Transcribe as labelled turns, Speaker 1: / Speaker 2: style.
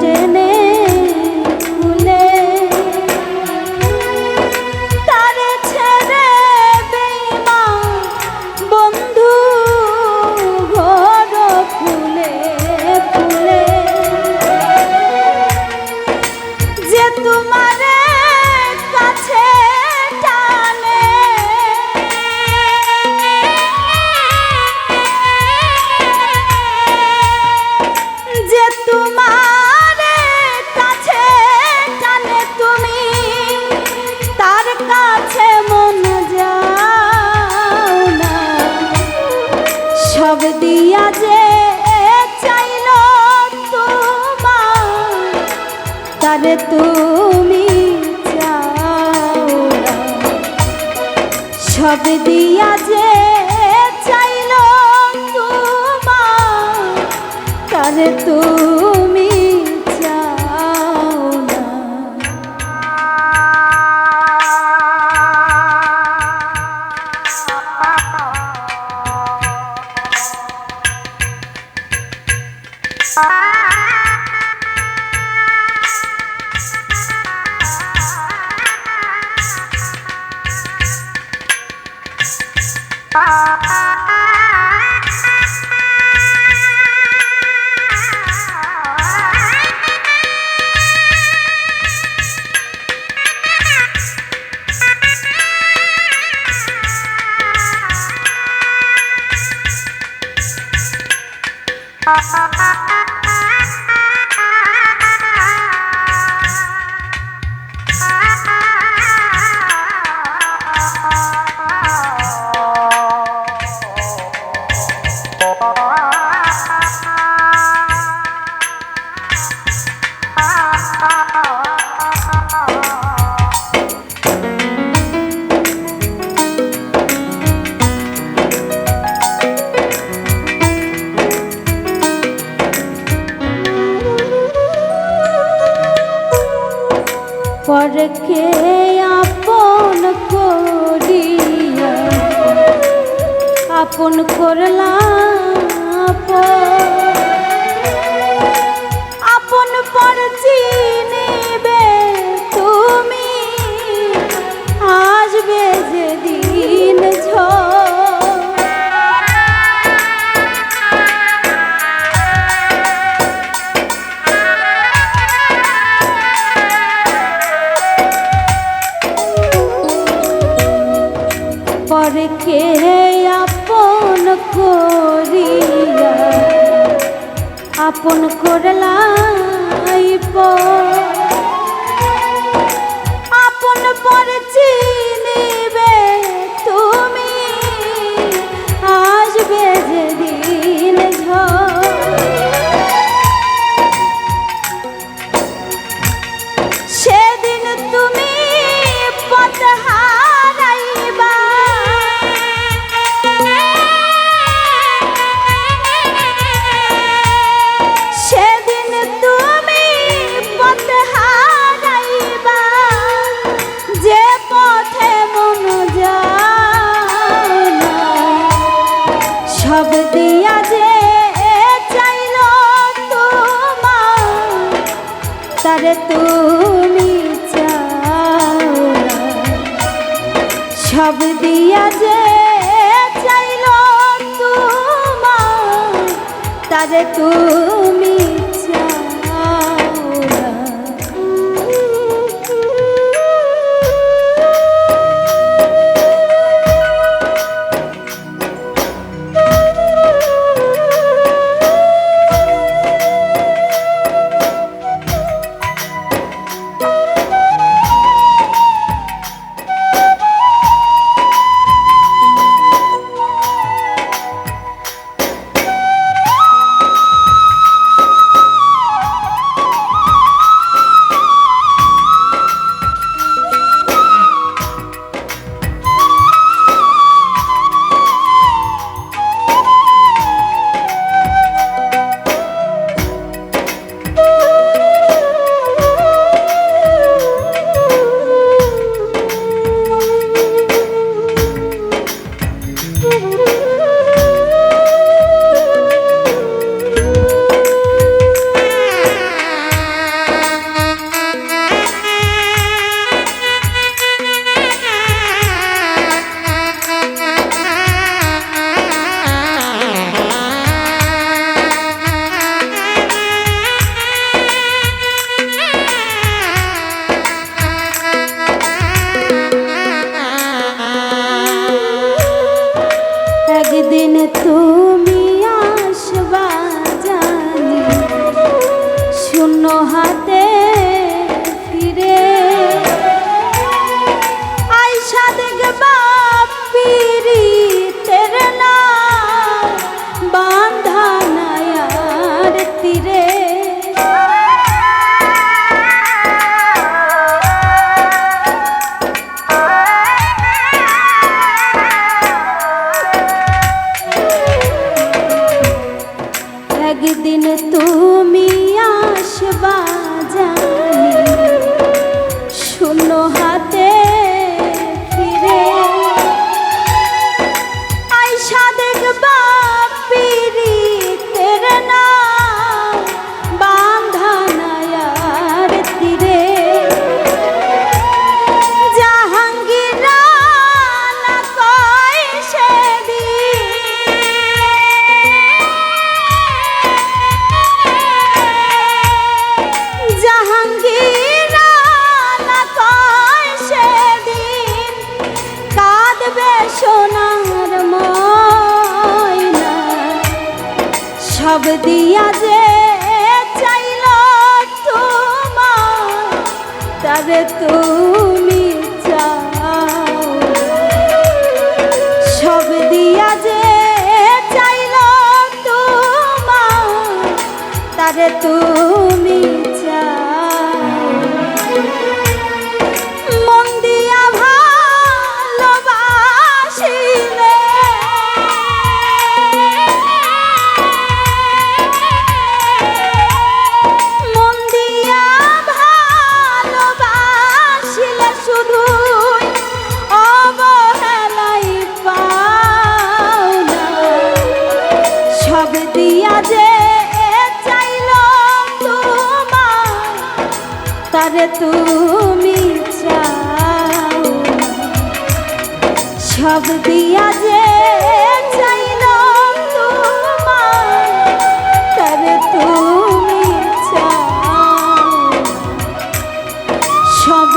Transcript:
Speaker 1: টেনে তারে তুমি চাও সব দিয়া যে চাইল তোমার তারে তুমি Oh, পরকে আপন করিয়া আপন করলাম করিয়া আপন করলাই আর até তুমি চাও। সব দিয়া যে চাইলাম তোমার তবে তুমি চাও। সব